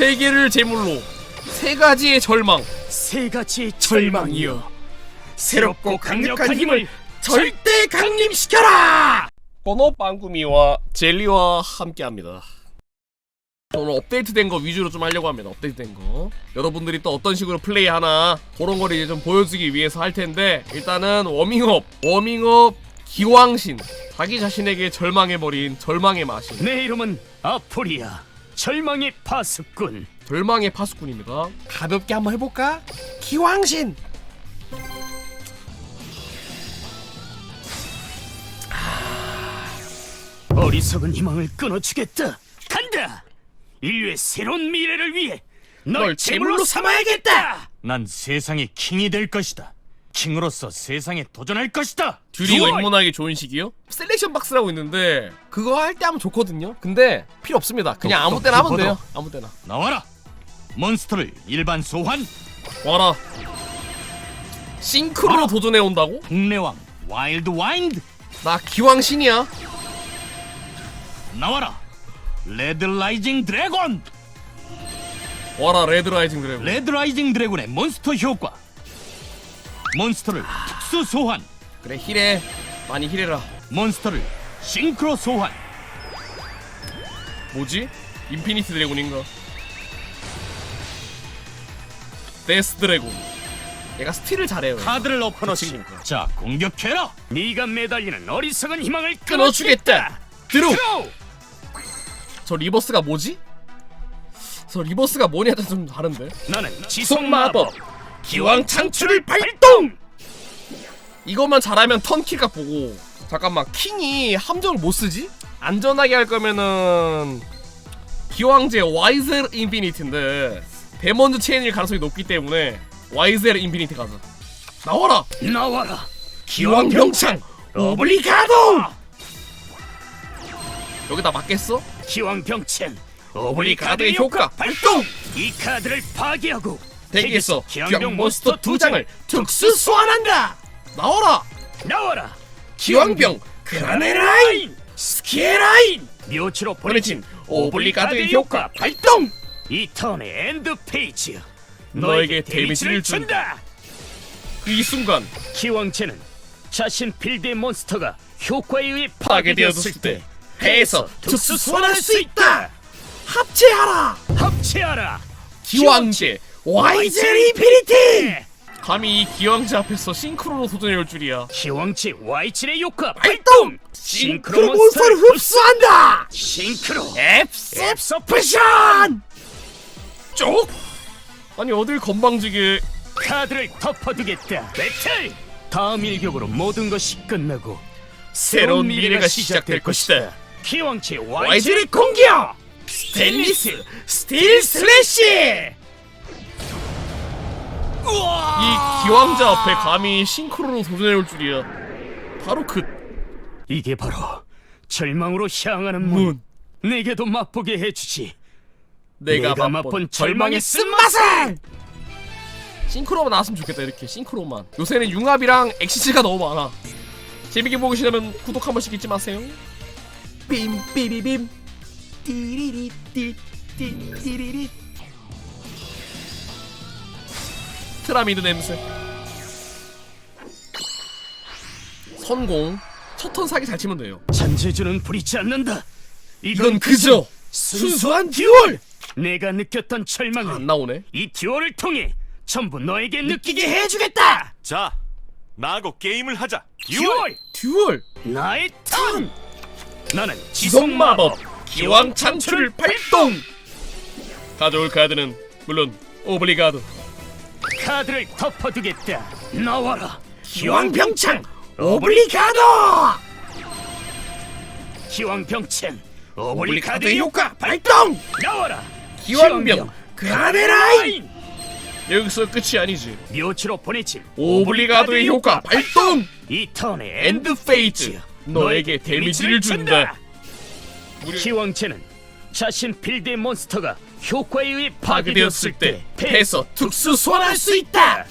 세 개를 제물로 세 가지의 절망 세 가지의 절망이여 새롭고 강력한 힘을 절대 강림시켜라! 번호 빵구미와 젤리와 함께합니다. 오늘 업데이트된 거 위주로 좀 하려고 합니다. 업데이트된 거. 여러분들이 또 어떤 식으로 플레이하나 그런 거를 이제 좀 보여주기 위해서 할 텐데 일단은 워밍업, 워밍업 기왕신. 자기 자신에게 절망해버린 절망의 마신. 내 이름은 아포리아 절망의 파수꾼 절망의 파수꾼입니다. 가볍게 한번 해볼까? 기왕신. 어리석은 희망을 끊어주겠다 간다 인류의 새로운 미래를 위해 널 제물로 삼아야겠다 난 세상의 킹이 될 것이다. 킹으로서 세상에 도전할 것이다. 듀리가 듀얼! 입문하기 좋은 시기요? 셀렉션 박스라고 있는데 그거 할 때 하면 좋거든요. 근데 필요 없습니다. 그냥 아무 때나 하면 돼요. 아무 때나. 나와라. 몬스터를 일반 소환. 와라. 싱크로로 도전해 온다고? 국내왕 와일드 와인드. 나 기왕 신이야. 나와라. 레드 라이징 드래곤. 와라 레드 라이징 드래곤. 레드 라이징 드래곤의 몬스터 효과. 몬스터를 특수 소환. 그래 힐해. 많이 힐해라. 몬스터를 싱크로 소환. 뭐지? 인피니트 드래곤인가? 데스 드래곤. 얘가 스틸을 잘해요. 카드를. 친구가. 자 공격해라. 네가 매달리는 어리석은 희망을 끊어주겠다. 드로우! 저 리버스가 뭐지? 저 리버스가 뭐냐 좀 다른데. 나는 지속 마법 기왕 창출을 발동! 이것만 잘하면 턴킬각 보고 잠깐만 킹이 함정을 못 쓰지? 안전하게 할 거면은 기왕제 와이젤 인피니티인데 데몬즈 체인일 가능성이 높기 때문에 와이젤 인피니티 가자 나와라 나와라 기왕 병창 오블리가도 여기다 맞겠어? 기왕 병첸 오블리가드의 효과 발동! 이 카드를 파괴하고 덱에서 기왕병 기왕 몬스터 두 장을 특수 소환한다! 나와라! 나와라! 기왕병 그라네라인! 스키에라인! 묘치로 보내진 오블리가드의 효과 발동! 이 턴의 엔드 페이지. 너에게 데미지를 준다. 이 순간 기왕체는 자신 필드의 몬스터가 효과에 의해 파괴되었을 때 해에서 특수 소환할 수 있다. 합체하라! 합체하라. 기왕제 와이젤 인피니티 감히 이 기왕제 앞에서 싱크로로 도전해올 줄이야. 기왕체 Y7의 효과 발동! 싱크로 몬스터를 흡수한다! 싱크로 앱서프션! 쪽! 아니 어딜 건방지게. 카드를 덮어두겠다. 배틀! 다음 일격으로 모든 것이 끝나고 새로운 미래가 시작될 것이다. 기왕체 Y7의 와이즈의 공격! 스테인리스. 스틸 슬래시! 기왕자 앞에 감히 싱크로로 도전해올 줄이야 바로 그 이게 바로 절망으로 향하는 문. 문. 내게도 맛보게 해주지. 내가, 내가 맛본 절망의 쓴맛을! 싱크로만 나왔으면 좋겠다 이렇게 싱크로만 요새는 융합이랑 엑시즈가 너무 많아 재밌게 보고 계시려면 구독 한 번씩 잊지 마세요 빔 삐비빔 띠리리 띠띠 띠리 리 트라미드 냄새. 선공. 첫 턴 사기 잘 치면 돼요. 잔재주는 부리지 않는다. 이건 그저 순수한 듀얼! 내가 느꼈던 안 절망을 나오네. 이 듀얼을 통해 전부 너에게 느끼게 해주겠다. 자, 나하고 게임을 하자. 듀얼! 듀얼! 나의 턴. 나는 지속 마법! 기왕 창출 발동! 가져올 카드는 물론 오블리가드 카드를 덮어두겠다. 나와라. 기왕 병창 오블리가드 기왕 병첸 오블리가드의 오블리카드의 효과 발동! 나와라. 기왕병 그라네라인! 여기서 끝이 아니지. 묘치로 보내진 오블리가드의 효과 발동! 이 턴의 엔드 페이트 너에게 데미지를 준다. 기왕체는 자신 필드의 몬스터가 효과에 의해 파괴되었을 때때 패에서 특수 소환할 수 있다.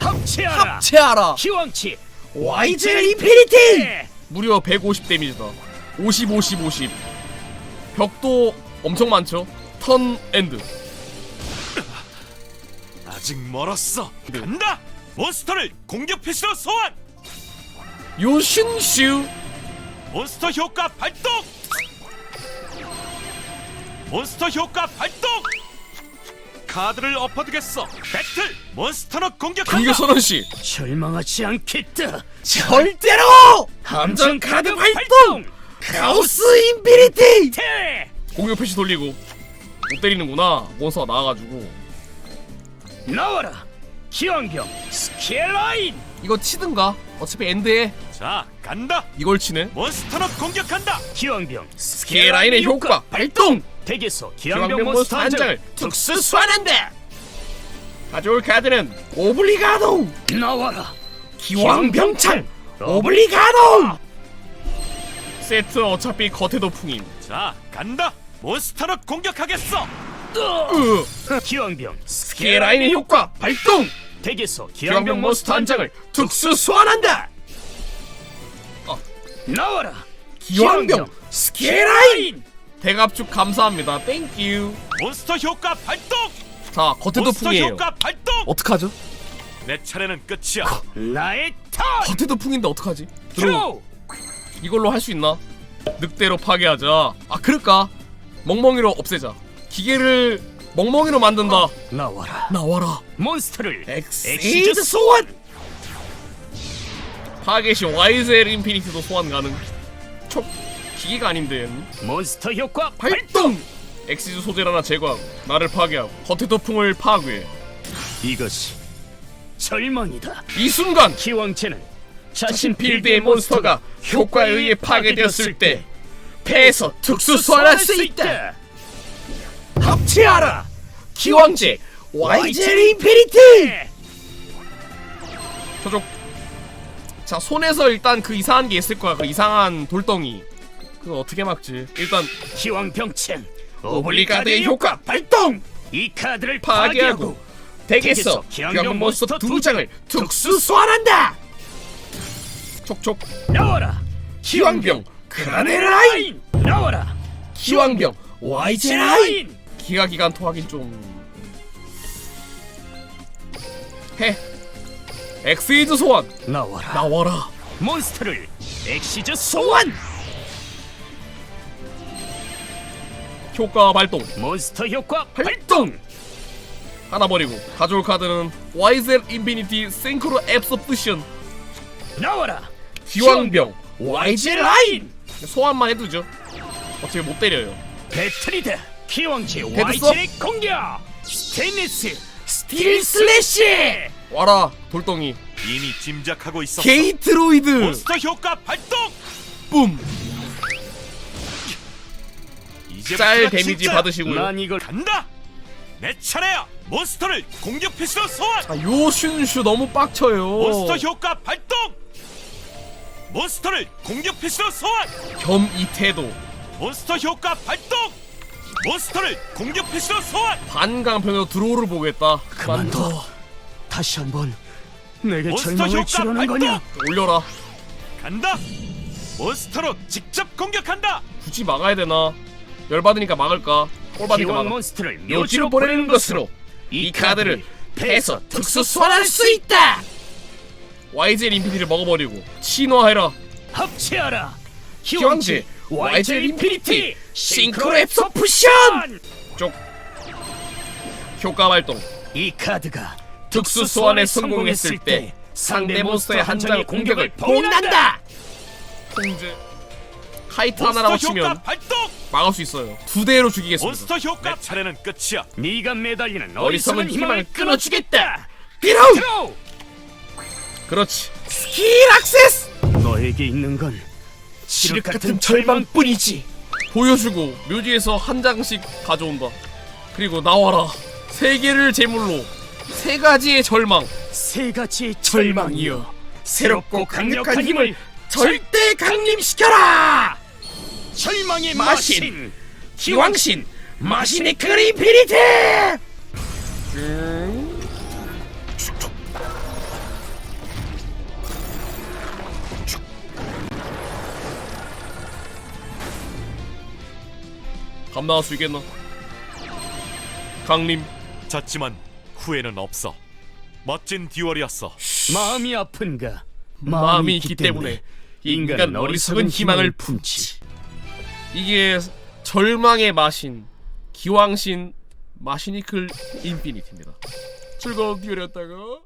합체하라. 합체하라. 기왕치. 와이젤 인피니티! 네. 무려 150 데미지다. 50 50 50 벽도 엄청 많죠? 턴 엔드. 아직 멀었어. 간다. 몬스터를 공격 패시로 소환. 요신슈. 몬스터 효과 발동. 몬스터 효과 발동. 카드를 엎어두겠어. 배틀. 몬스터로 공격한다. 공격 선언시 절망하지 않겠다. 절대로 함정 카드 발동 카오스 인피니티 태! 공격 표시 돌리고 못 때리는구나 몬스터가 나와가지고 나와라. 기왕경 스케라인. 이거 치든가 어차피 엔드에 자, 간다. 이걸 치네 몬스터로 공격한다. 기왕경 스케라인의 효과 발동 덱에서 기왕병 기왕병 몬스터 한 장을 특수 소환한다! 가져올 카드는 오블리가도 나와라. 기왕병창! 오블리가도 세트 어차피 겉에도 풍임 자, 간다. 몬스터로 공격하겠어. 으! 기왕병 스케라인의 효과 발동! 덱에서 기왕병 기왕병 몬스터 한 장을 특수 소환한다! 나와라. 기왕병 스케라인 대갑축 감사합니다 땡큐 몬스터 효과 발동. 자 겉에도 몬스터 풍이에요 효과 발동. 어떡하죠? 내 차례는 끝이야. 나의 턴. 겉에도 풍인데 어떡하지? 들어 드로우. 이걸로 할 수 있나? 늑대로 파괴하자 아 그럴까? 멍멍이로 없애자 기계를 멍멍이로 만든다 나와라. 나와라 몬스터를 엑시드 소환 파괴 시 YZL 인피니티도 소환 가능 촉 기계가 아닌데. 몬스터 효과 발동! 엑시즈 소재를 하나 제거하고 나를 파괴하고 겉에도 풍을 파괴해 이것이 절망이다. 이 순간 기왕체는 자신 필드의 몬스터가 효과에 의해 파괴되었을 때 패에서 특수 소환할 수 있다. 합체하라! 기왕제 YZ 인피니티! 저쪽. 자 손에서 일단 그 이상한 게 있을 거야. 그 이상한 돌덩이 그거 어떻게 막지 일단 기왕병챔 오블리가드의 효과 발동 이 카드를 파괴하고 파괴하고 덱에서 기왕병 몬스터 두 장을 특수 소환한다 촉촉 나와라. 기왕병 그라네라인 나와라. 기왕병 YZ라인 기가 기간 토 하긴 좀 해. 엑스이즈 소환 나와라. 나와라 몬스터를 엑시즈 소환. 효과 발동 몬스터 효과 발동 하나 버리고 가져올 카드는 YZ 인피니티 싱크로 앱서프션 나와라. 기왕병 YZ라인 소환만 해두죠 어차피 못 때려요 배틀이다. 됐어? 와이즈의 공격. 스테인리스 스틸 슬래시 와라 돌덩이 이미 짐작하고 있었어. 게이트로이드 몬스터 효과 발동. 뿜 이제 짤 데미지 받으시고요 난 이걸 간다. 내 차례야. 몬스터를 공격 패시로 소환. 아 요 슌슈 너무 빡쳐요 몬스터 효과 발동. 몬스터를 공격 패시로 소환. 겸 이 태도 몬스터 효과 발동. 몬스터를 공격 패시로 소환. 반강편으로 드로우를 보겠다 그만둬. 다시 한번 내게 몬스터 절망을 효과 치르는 발동. 거냐? 올려라 간다. 몬스터로 직접 공격한다. 굳이 막아야 되나 열받으니까 막을까? 꼴받으니까 기왕 막아. 몬스터를 묘지로 보내는 것으로 이 카드를 패에서 특수 소환할 수 있다! YZ 인피니티를 먹어버리고 친화해라. 합체하라. 기왕제 YZ 인피니티 싱크로 앱서 푸션! 쪽. 효과 발동. 이 카드가 특수 소환에 성공했을 때 상대 몬스터의 한 장의 공격을 봉인한다! 통제. 카이트 치면 발동. 막을 수 있어요. 두 대로 죽이겠습니다. 몬스터 효과 내 차례는 끝이야. 네가 매달리는 어리석은 희망을 끊어주겠다. 드로우! 그렇지. 스킬 액세스! 너에게 있는 건 지륵 같은 절망뿐이지. 보여주고 묘지에서 한 장씩 가져온다. 그리고 나와라. 세 개를 제물로. 세 가지의 절망. 세 가지의 절망이여. 절망이여. 새롭고 강력한 힘을 절대 강림시켜라 절망의 마신. 마신 기왕신 마신의 그리피리티 감당할 수 있겠나? 강림 졌지만 후회는 없어. 멋진 듀얼이었어. 마음이 아픈가? 마음이 있기 때문에 인간 어리석은 희망을 품지. 이게 절망의 마신 기왕신 마시니클 인피니티입니다. 즐거운 듀얼이었다가